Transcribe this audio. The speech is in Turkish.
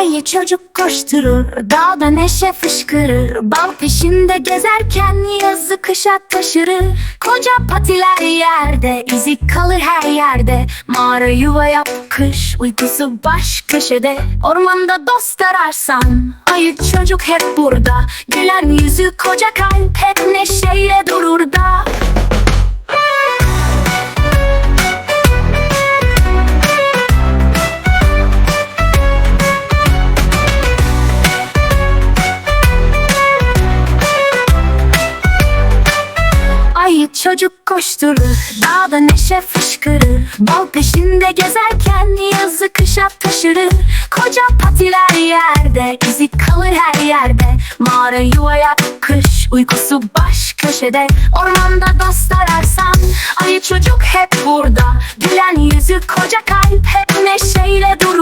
Ayı çocuk koşturur, dağda neşe fışkırır. Bal peşinde gezerken yazı kışa taşırır. Koca patiler yerde, izi kalır her yerde. Mağara yuva yap kış, uykusu baş köşede. Ormanda dost ararsan, ayı çocuk hep burada. Gülen yüzü koca kalp hep neşeyle durur çocuk koşturur, dağda neşe fışkırır. Bal peşinde gezerken yazı kışa taşırır. Koca patiler yerde, izi kalır her yerde. Mağara yuvaya kış, uykusu baş köşede. Ormanda dost ararsan, ayı çocuk hep burada. Gülen yüzü koca kalp hep neşeyle durur